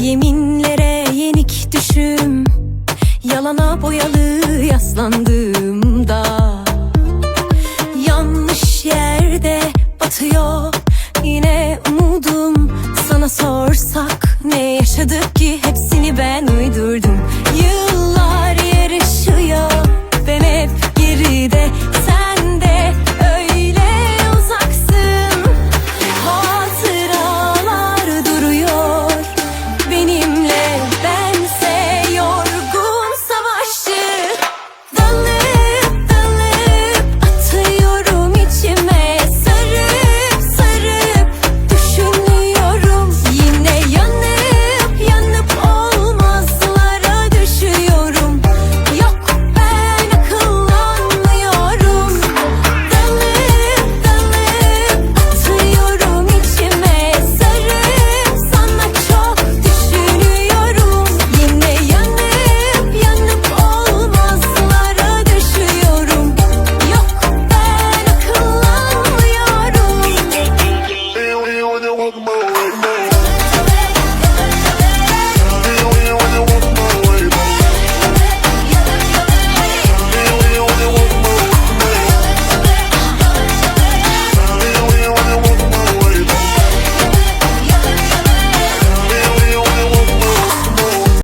Yeminlere yenik düşüm Yalana boyalı yaslandığımda Yanlış yerde batıyor Yine umudum. Sana sorsak Ne yaşadık ki hepsini ben uydurdum. Yıl